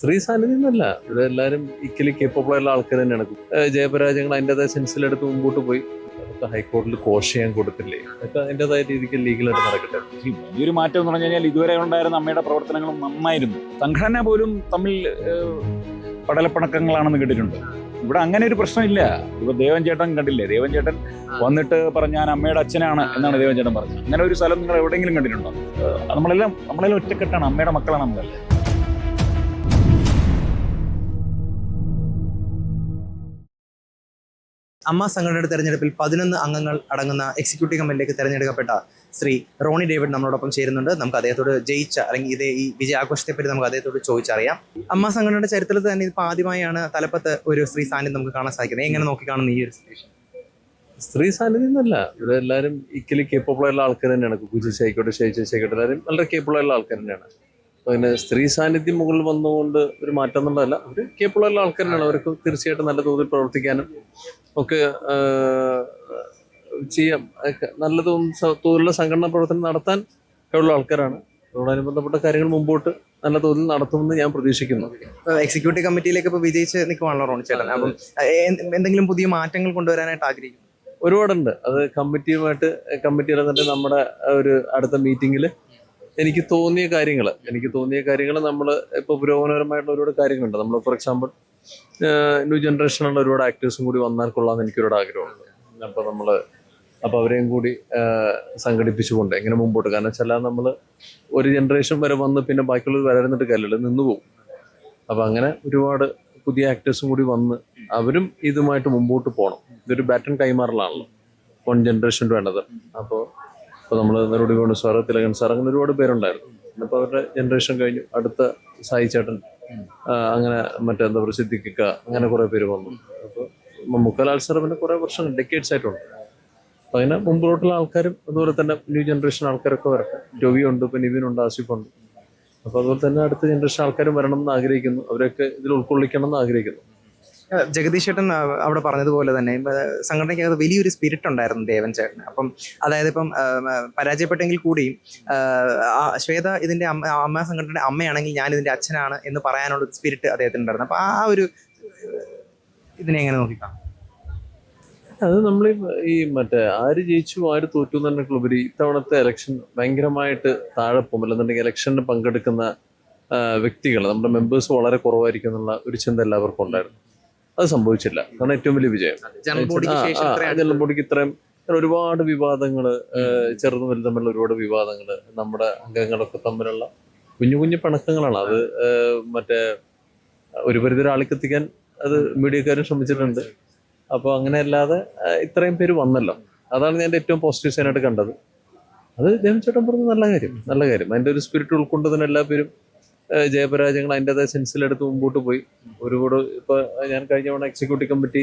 സ്ത്രീ സാന്നിധ്യമല്ല ഇവിടെ എല്ലാവരും ഇക്കലി കേപ്പബിൾ ആയിട്ടുള്ള ആൾക്കാർ തന്നെയാണ്. ജയപരാജയങ്ങൾ അതിന്റെതായ സെൻസിലെടുത്ത് മുമ്പോട്ട് പോയി. അതൊക്കെ ഹൈക്കോടതിയിൽ കോഷ് ചെയ്യാൻ കൊടുത്തില്ലേ? അതൊക്കെ അതിന്റെതായ രീതിക്ക് ലീഗലായിട്ട് നടക്കട്ടെ. ഈ ഒരു മാറ്റം എന്ന് പറഞ്ഞു കഴിഞ്ഞാൽ ഇതുവരെ ഉണ്ടായിരുന്ന അമ്മയുടെ പ്രവർത്തനങ്ങളും നന്നായിരുന്നു. സംഘടന പോലും തമ്മിൽ പടലപ്പണക്കങ്ങളാണെന്ന് കേട്ടിട്ടുണ്ട്. ഇവിടെ അങ്ങനെ ഒരു പ്രശ്നമില്ല. ഇപ്പൊ ദേവൻ ചേട്ടൻ കണ്ടില്ലേ? ദേവൻ ചേട്ടൻ വന്നിട്ട് പറഞ്ഞ ഞാൻ അമ്മയുടെ അച്ഛനാണ് എന്നാണ് ദേവൻ ചേട്ടൻ പറഞ്ഞത്. അങ്ങനെ ഒരു സ്ഥലം നിങ്ങൾ എവിടെയെങ്കിലും കണ്ടിട്ടുണ്ടോ? നമ്മളെല്ലാം നമ്മളെല്ലാം ഒറ്റക്കെട്ടാണ്. അമ്മയുടെ മക്കളാണ് നമ്മളല്ലേ. അമ്മ സംഘടനയുടെ തെരഞ്ഞെടുപ്പിൽ പതിനൊന്ന് അംഗങ്ങൾ അടങ്ങുന്ന എക്സിക്യൂട്ടീവ് കമ്മിറ്റിയിലേക്ക് തെരഞ്ഞെടുക്കപ്പെട്ട ശ്രീ റോണി ഡേവിഡ് നമ്മളോടൊപ്പം ചേരുന്നുണ്ട്. നമുക്ക് അദ്ദേഹത്തോട് ജയിച്ച അല്ലെങ്കിൽ ഇതേ ഈ വിജയാഘോഷത്തെ പറ്റി നമുക്ക് അദ്ദേഹത്തോട് ചോദിച്ചറിയാം. അമ്മ സംഘടനയുടെ ചരിത്രത്തിൽ തന്നെ ഇപ്പൊ ആദ്യമായാണ് തലപ്പത്ത് ഒരു സ്ത്രീ സാന്നിധ്യം നമുക്ക് കാണാൻ സാധിക്കുന്നത്. എങ്ങനെ നോക്കി കാണുന്നു ഈ ഒരു സിറ്റുവേഷൻ സ്ത്രീ സാന്നിധ്യം സാന്നിധ്യമല്ല ഇവിടെ എല്ലാവരും ഇക്കലി കേപ്പബിൾ ആയിട്ടുള്ള ആൾക്കാർ തന്നെയാണ്. കുജി ആയിക്കോട്ടെ ആയിക്കോട്ടെ എല്ലാവരും വളരെ കേപ്പബിൾ ആയിട്ടുള്ള ആൾക്കാർ തന്നെയാണ്. പിന്നെ സ്ത്രീ സാന്നിധ്യം മുകളിൽ വന്നുകൊണ്ട് ഒരു മാറ്റം എന്നുള്ളതല്ല അവർ കേപ്പുള്ള ആൾക്കാരാണ്. അവർക്ക് തീർച്ചയായിട്ടും നല്ല തോതിൽ പ്രവർത്തിക്കാനും ഒക്കെ ചെയ്യാം. നല്ല തോതിലുള്ള സംഘടനാ പ്രവർത്തനം നടത്താൻ കഴിവുള്ള ആൾക്കാരാണ്. അതോടനുബന്ധപ്പെട്ട കാര്യങ്ങൾ മുമ്പോട്ട് നല്ല തോതിൽ നടത്തുമെന്ന് ഞാൻ പ്രതീക്ഷിക്കുന്നു. എക്സിക്യൂട്ടീവ് കമ്മിറ്റിയിലേക്ക് ഇപ്പോൾ വിജയിച്ച് നിൽക്കുവാണല്ലോ റോണി ചേട്ടൻ. അപ്പം എന്തെങ്കിലും പുതിയ മാറ്റങ്ങൾ കൊണ്ടുവരാനായിട്ട് ആഗ്രഹിക്കുന്നു? ഒരുപാടുണ്ട്. അത് കമ്മിറ്റിയുമായിട്ട് കമ്മിറ്റി തന്നെ നമ്മുടെ ഒരു അടുത്ത മീറ്റിങ്ങിൽ എനിക്ക് തോന്നിയ കാര്യങ്ങൾ എനിക്ക് തോന്നിയ കാര്യങ്ങൾ നമ്മൾ ഇപ്പോൾ പുരോഗമനപരമായിട്ടുള്ള ഒരുപാട് കാര്യങ്ങളുണ്ട്. നമ്മൾ ഫോർ എക്സാമ്പിൾ ന്യൂ ജനറേഷനുള്ള ഒരുപാട് ആക്ടേഴ്സും കൂടി വന്നാൽ കൊള്ളാമെന്ന് എനിക്കൊരു ആഗ്രഹമുണ്ട്. അപ്പോൾ നമ്മൾ അപ്പോൾ അവരെയും കൂടി സംഘടിപ്പിച്ചുകൊണ്ട് എങ്ങനെ മുമ്പോട്ട് കാരണം വെച്ചാൽ നമ്മൾ ഒരു ജനറേഷൻ വരെ വന്ന് പിന്നെ ബാക്കിയുള്ളത് വരാനിട്ട് കാര്യമില്ല നിന്ന് പോകും. അപ്പോൾ അങ്ങനെ ഒരുപാട് പുതിയ ആക്ടേഴ്സും കൂടി വന്ന് അവരും ഇതുമായിട്ട് മുമ്പോട്ട് പോകണം ഇതൊരു ബാറ്റൺ കൈമാറലാണല്ലോ. വൺ ജനറേഷൻ വേണ്ടത്. അപ്പോൾ ഇപ്പോൾ നമ്മൾ നെറുടി കൊണ്ട് സാറ് തിലകൻ സാർ അങ്ങനെ ഒരുപാട് പേരുണ്ടായിരുന്നു. അപ്പോൾ അവരുടെ ജനറേഷൻ കഴിഞ്ഞു. അടുത്ത സായി ചേട്ടൻ അങ്ങനെ മറ്റേ എന്താ പറയുക സിദ്ധിക്കുക അങ്ങനെ കുറേ പേര് വന്നു. അപ്പോൾ മുക്കലാൽ സാർ പിന്നെ കുറേ വർഷം ഡെക്കേഡ്സ് ആയിട്ടുണ്ട്. അപ്പോൾ അങ്ങനെ മുമ്പോട്ടുള്ള ആൾക്കാരും അതുപോലെ തന്നെ ന്യൂ ജനറേഷൻ ആൾക്കാരൊക്കെ വരട്ടെ. രവി ഉണ്ട് ഇപ്പം നിവിനുണ്ട് ആസിഫ് ഉണ്ട്. അപ്പോൾ അതുപോലെ തന്നെ അടുത്ത ജനറേഷൻ ആൾക്കാരും വരണം എന്ന് ആഗ്രഹിക്കുന്നു. അവരൊക്കെ ഇതിൽ ഉൾക്കൊള്ളിക്കണം എന്ന് ആഗ്രഹിക്കുന്നു. ജഗദീഷ് ചേട്ടൻ അവിടെ പറഞ്ഞതുപോലെ തന്നെ സംഘടനയ്ക്കകത്ത് വലിയൊരു സ്പിരിറ്റ് ഉണ്ടായിരുന്നു ദേവൻ ചേട്ടന്. അപ്പം അതായത് ഇപ്പം പരാജയപ്പെട്ടെങ്കിൽ കൂടിയും ശ്വേത ഇതിന്റെ അമ്മ അമ്മ സംഘടനയുടെ അമ്മയാണെങ്കിൽ ഞാൻ ഇതിന്റെ അച്ഛനാണ് എന്ന് പറയാനുള്ള ഒരു സ്പിരിറ്റ് അദ്ദേഹത്തിന് ഉണ്ടായിരുന്നു. അപ്പൊ ആ ഒരു ഇതിനെ എങ്ങനെ നോക്കിക്കാം അത് നമ്മൾ ഈ മറ്റേ ആര് ജയിച്ചു ആര് തോറ്റു എന്നതിനേക്കാളുപരി ഇത്തവണത്തെ ഇലക്ഷൻ ഭയങ്കരമായിട്ട് താഴെ പോകും. അല്ലെന്നുണ്ടെങ്കിൽ ഇലക്ഷനിൽ പങ്കെടുക്കുന്ന വ്യക്തികൾ നമ്മുടെ മെമ്പേഴ്സ് വളരെ കുറവായിരിക്കും എന്നുള്ള ഒരു ചിന്ത എല്ലാവർക്കും ഉണ്ടായിരുന്നു. അത് സംഭവിച്ചില്ല. കാരണം ഏറ്റവും വലിയ വിജയം. ജനറൽ ബോഡിക്ക് ഇത്രയും ഒരുപാട് വിവാദങ്ങൾ ചെറുതും വലുതും തമ്മിലുള്ള ഒരുപാട് വിവാദങ്ങൾ നമ്മുടെ അംഗങ്ങളൊക്കെ തമ്മിലുള്ള കുഞ്ഞു കുഞ്ഞു പണക്കങ്ങളാണ്. അത് മറ്റേ ഒരു പരിധി ഒരാളിക്കെത്തിക്കാൻ അത് മീഡിയക്കാരും ശ്രമിച്ചിട്ടുണ്ട്. അപ്പോൾ അങ്ങനെ അല്ലാതെ ഇത്രയും പേര് വന്നല്ലോ. അതാണ് ഞാൻ ഏറ്റവും പോസിറ്റീവ് സൈനായിട്ട് കണ്ടത്. അത് ദേവൻ ചേട്ടൻ പറഞ്ഞ നല്ല കാര്യം നല്ല കാര്യം. അതിന്റെ ഒരു സ്പിരിറ്റ് ഉൾക്കൊണ്ട് തന്നെ എല്ലാ പേരും ജയപരാജയങ്ങൾ അതിന്റെതായ സെൻസിലെടുത്ത് മുമ്പോട്ട് പോയി. ഒരുപാട് ഇപ്പോൾ ഞാൻ കഴിഞ്ഞ തവണ എക്സിക്യൂട്ടീവ് കമ്മിറ്റി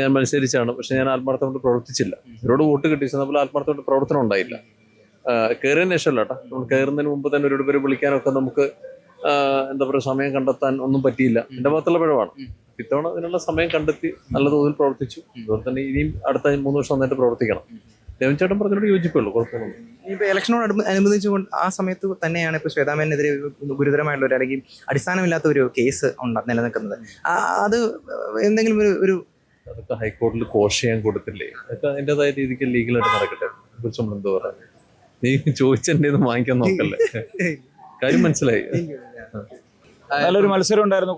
ഞാൻ മത്സരിച്ചാണ്. പക്ഷെ ഞാൻ ആത്മാർത്ഥമായിട്ട് പ്രവർത്തിച്ചില്ല. ഒരുപാട് വോട്ട് കിട്ടി. നമ്മൾ ആത്മാർത്ഥമായിട്ട് പ്രവർത്തനം ഉണ്ടായില്ല. കയറിയതിന് ശേഷമല്ല കേട്ടോ നമ്മൾ കയറുന്നതിന് മുമ്പ് തന്നെ ഒരുപാട് പേര് വിളിക്കാനൊക്കെ നമുക്ക് എന്താ പറയുക സമയം കണ്ടെത്താൻ ഒന്നും പറ്റിയില്ല. എന്റെ ഭാഗത്തുള്ള പിഴവാണ്. ഇത്തവണ അതിനുള്ള സമയം കണ്ടെത്തി നല്ല തോതിൽ പ്രവർത്തിച്ചു. അതുപോലെ തന്നെ ഇനിയും അടുത്ത മൂന്ന് വർഷം നന്നായിട്ട് പ്രവർത്തിക്കണം. ദേവൻചേട്ടൻ പറഞ്ഞോട് യോജിപ്പുള്ളൂ കുഴപ്പമൊന്നും ഇപ്പൊ ഇലക്ഷനോട് അനുബ- അനുബന്ധിച്ചുകൊണ്ട് ആ സമയത്ത് തന്നെയാണ് ഇപ്പൊ ശ്വേതാമേനെതിരെ ഗുരുതരമായിട്ടുള്ള ഒരു അല്ലെങ്കിൽ അടിസ്ഥാനമില്ലാത്ത ഒരു കേസ് ഉണ്ട് നിലനിൽക്കുന്നത്. അത് എന്തെങ്കിലും ഒരു ഒരു അതൊക്കെ ഹൈക്കോടതിയിൽ കോഷ് ചെയ്യാൻ കൊടുത്തില്ലേ? അതൊക്കെ അതിന്റെതായ രീതിക്ക് ലീഗലായിട്ട് നടക്കട്ടെ. കുറിച്ച് നമ്മൾ എന്താ പറയുക നീ ചോദിച്ചെന്റെ ഇത് വാങ്ങിക്കാൻ നോക്കല്ലേ? കാര്യം മനസ്സിലായി. നല്ലൊരു മത്സരം ഉണ്ടായിരുന്നു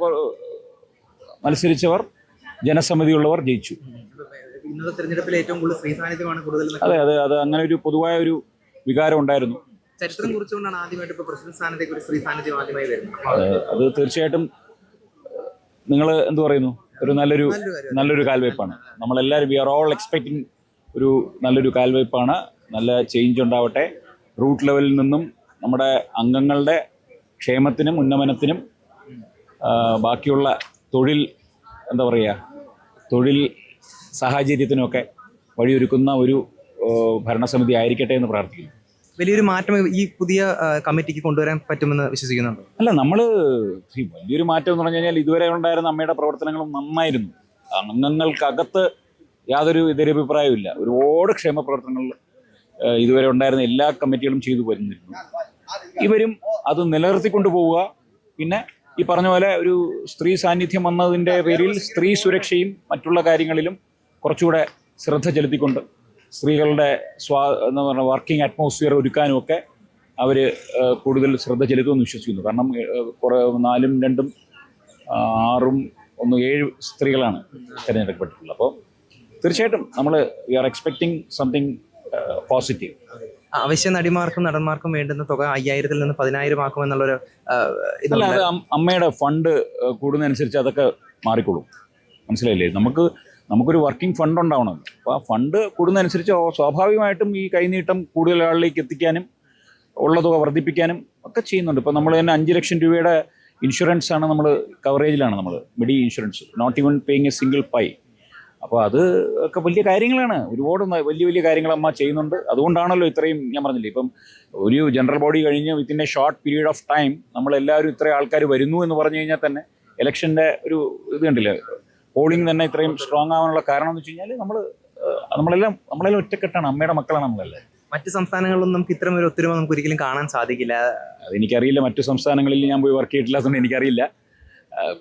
മത്സരിച്ചവർ ജനസമിതിയുള്ളവർ ജയിച്ചു. ഇന്നത്തെ തെരഞ്ഞെടുപ്പിൽ ഏറ്റവും കൂടുതൽ സ്ത്രീ സാന്നിധ്യമാണ് കൂടുതൽ അതെ അതെ അത് അങ്ങനെ ഒരു പൊതുവായ ഒരു വികാരം ഉണ്ടായിരുന്നു. ചരിത്രം കുറിച്ചുകൊണ്ടാണ് ആദ്യമായിട്ട് ഇപ്പൊ പ്രസിഡന്റ് സ്ഥാനത്തേക്ക് ഒരു സ്ത്രീ സാന്നിധ്യം ആദ്യമായി വരുന്നത്. അത് തീർച്ചയായിട്ടും നിങ്ങൾ എന്ത് പറയുന്നു? ഒരു നല്ലൊരു നല്ലൊരു കാൽവയ്പാണ് നല്ലൊരു കാൽവയ്പ്പാണ്. നമ്മളെല്ലാവരും വി ആർ ഓൾ എക്സ്പെക്ടിങ് ഒരു നല്ലൊരു കാൽവയ്പ്പാണ്. നല്ല ചേഞ്ച് ഉണ്ടാവട്ടെ. റൂട്ട് ലെവലിൽ നിന്നും നമ്മുടെ അംഗങ്ങളുടെ ക്ഷേമത്തിനും ഉന്നമനത്തിനും ബാക്കിയുള്ള തൊഴിൽ എന്താ പറയുക തൊഴിൽ സാഹചര്യത്തിനുമൊക്കെ വഴിയൊരുക്കുന്ന ഒരു ഭരണസമിതി ആയിരിക്കട്ടെ എന്ന് പ്രാർത്ഥിക്കുന്നു. വലിയൊരു മാറ്റം ഈ പുതിയ കമ്മിറ്റിക്ക് കൊണ്ടുവരാൻ പറ്റുമെന്ന് വിശ്വസിക്കുന്നുണ്ടോ? അല്ല നമ്മൾ വലിയൊരു മാറ്റം എന്ന് പറഞ്ഞു കഴിഞ്ഞാൽ ഇതുവരെ ഉണ്ടായിരുന്ന അമ്മയുടെ പ്രവർത്തനങ്ങളും നന്നായിരുന്നു. അംഗങ്ങൾക്കകത്ത് യാതൊരു ഇതരഭിപ്രായവും ഇല്ല. ഒരുപാട് ക്ഷേമ പ്രവർത്തനങ്ങൾ ഇതുവരെ ഉണ്ടായിരുന്ന എല്ലാ കമ്മിറ്റികളും ചെയ്തു വരുന്നിരുന്നു ഇവരും അത് നിലനിർത്തിക്കൊണ്ടു പോവുക. പിന്നെ ഈ പറഞ്ഞ പോലെ ഒരു സ്ത്രീ സാന്നിധ്യം വന്നതിന്റെ പേരിൽ സ്ത്രീ സുരക്ഷയും മറ്റുള്ള കാര്യങ്ങളിലും കുറച്ചുകൂടെ ശ്രദ്ധ ചെലുത്തിക്കൊണ്ട് സ്ത്രീകളുടെ സ്വാ എന്താ പറയുക വർക്കിംഗ് അറ്റ്മോസ്ഫിയർ ഒരുക്കാനും ഒക്കെ അവർ കൂടുതൽ ശ്രദ്ധ ചെലുത്തുമെന്ന് വിശ്വസിക്കുന്നു. കാരണം കുറേ നാലും രണ്ടും ആറും ഒന്ന് ഏഴ് സ്ത്രീകളാണ് തിരഞ്ഞെടുക്കപ്പെട്ടിട്ടുള്ളത്. അപ്പോൾ തീർച്ചയായിട്ടും നമ്മൾ we are expecting something positive അവശ്യ നടിമാർക്കും നടന്മാർക്കും വേണ്ടുന്ന തുക അയ്യായിരത്തിൽ നിന്ന് പതിനായിരം ആക്കുമെന്നുള്ളൊരു എന്നുള്ളൊരു അല്ല അത് അമ്മയുടെ ഫണ്ട് കൂടുന്നതനുസരിച്ച് അതൊക്കെ മാറിക്കൊള്ളും മനസ്സിലായില്ലേ? നമുക്ക് നമുക്കൊരു വർക്കിംഗ് ഫണ്ട് ഉണ്ടാവണമല്ലോ. അപ്പോൾ ആ ഫണ്ട് കൂടുന്നതനുസരിച്ച് സ്വാഭാവികമായിട്ടും ഈ കൈനീട്ടം കൂടുതൽ ആളിലേക്ക് എത്തിക്കാനും ഉള്ള തുക വർദ്ധിപ്പിക്കാനും ഒക്കെ ചെയ്യുന്നുണ്ട്. ഇപ്പോൾ നമ്മൾ തന്നെ അഞ്ച് ലക്ഷം രൂപയുടെ ഇൻഷുറൻസ് ആണ് നമ്മൾ കവറേജിലാണ് നമ്മൾ medi insurance not even paying a single pie അപ്പോൾ അത് ഒക്കെ വലിയ കാര്യങ്ങളാണ്. ഒരുപാട് വലിയ വലിയ കാര്യങ്ങൾ അമ്മ ചെയ്യുന്നുണ്ട്. അതുകൊണ്ടാണല്ലോ ഇത്രയും ഞാൻ പറഞ്ഞില്ലേ. ഇപ്പം ഒരു ജനറൽ ബോഡി കഴിഞ്ഞ് within a short period of time നമ്മളെല്ലാവരും ഇത്രയും ആൾക്കാർ വരുന്നു എന്ന് പറഞ്ഞു കഴിഞ്ഞാൽ തന്നെ ഇലക്ഷന്റെ ഒരു ഇത് കണ്ടില്ലേ? പോളിംഗ് തന്നെ ഇത്രയും സ്ട്രോങ് ആവാനുള്ള കാരണം എന്ന് വെച്ച് കഴിഞ്ഞാൽ നമ്മൾ നമ്മളെല്ലാം നമ്മളെല്ലാം ഒറ്റക്കെട്ടാണ്. അമ്മയുടെ മക്കളാണ് നമ്മളല്ലേ. മറ്റു സംസ്ഥാനങ്ങളിലൊന്നും നമുക്ക് ഇത്തരം ഒരു ഒത്തൊരുമ നമുക്ക് ഒരിക്കലും കാണാൻ സാധിക്കില്ല. അതെനിക്കറിയില്ല. മറ്റു സംസ്ഥാനങ്ങളിൽ ഞാൻ പോയി വർക്ക് ചെയ്തിട്ടില്ലാത്തതുകൊണ്ട് എനിക്കറിയില്ല.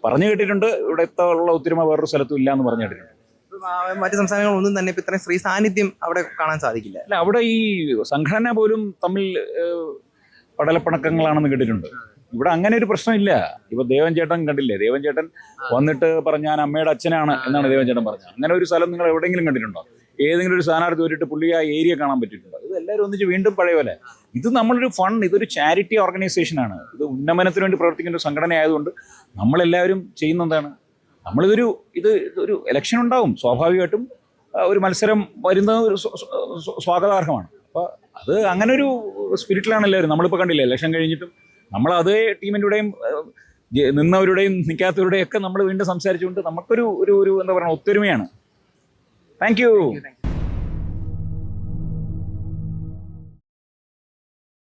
പറഞ്ഞു കേട്ടിട്ടുണ്ട്. ഇവിടുത്തെ ഉള്ള ഒത്തൊരുമ വേറൊരു സ്ഥലത്തും ഇല്ല എന്ന് പറഞ്ഞു കേട്ടിട്ടുണ്ട്. മറ്റു മറ്റ് സംസ്ഥാനങ്ങളൊന്നും തന്നെ ഇപ്പൊ ഇത്രയും സ്ത്രീ സാന്നിധ്യം അവിടെ കാണാൻ സാധിക്കില്ല. അല്ല അവിടെ ഈ സംഘടന പോലും തമ്മിൽ പടലപ്പണക്കങ്ങളാണെന്ന് കേട്ടിട്ടുണ്ട്. ഇവിടെ അങ്ങനെ ഒരു പ്രശ്നമില്ല. ഇപ്പൊ ദേവൻ ചേട്ടൻ കണ്ടില്ലേ? ദേവൻ ചേട്ടൻ വന്നിട്ട് പറഞ്ഞ ഞാൻ അമ്മയുടെ അച്ഛനാണ് എന്നാണ് ദേവൻ ചേട്ടൻ പറഞ്ഞത്. അങ്ങനെ ഒരു സ്ഥലം നിങ്ങൾ എവിടെയെങ്കിലും കണ്ടിട്ടുണ്ടോ? ഏതെങ്കിലും ഒരു സ്ഥാനാർത്ഥി വരിട്ട് പുള്ളി ആ ഏരിയ കാണാൻ പറ്റിയിട്ടുണ്ടോ? ഇത് എല്ലാവരും ഒന്നിച്ച് വീണ്ടും പഴയ പോലെ. ഇത് നമ്മളൊരു ഫണ്ട് ഇതൊരു ചാരിറ്റി ഓർഗനൈസേഷൻ ആണ്. ഇത് ഉന്നമനത്തിന് വേണ്ടി പ്രവർത്തിക്കുന്ന ഒരു സംഘടന ആയതുകൊണ്ട് നമ്മളെല്ലാവരും ചെയ്യുന്ന എന്താണ്? നമ്മളിതൊരു ഇത് ഒരു ഇലക്ഷൻ ഉണ്ടാവും. സ്വാഭാവികമായിട്ടും ഒരു മത്സരം വരുന്നത് ഒരു സ്വ- സ്വ- സ്വ- സ്വാഗതാർഹമാണ്. അപ്പോൾ അത് അങ്ങനെ ഒരു സ്പിരിറ്റിലാണ് എല്ലാവരും. നമ്മളിപ്പോൾ കണ്ടില്ലേ ഇലക്ഷൻ കഴിഞ്ഞിട്ടും നമ്മൾ അതേ ടീമിന്റെയും നിന്നവരുടെയും നിൽക്കാത്തവരുടെയും ഒക്കെ നമ്മൾ വീണ്ടും സംസാരിച്ചുകൊണ്ട് നമുക്കൊരു ഒരു ഒരു എന്താ പറയുക ഒത്തൊരുമയാണ്. Thank you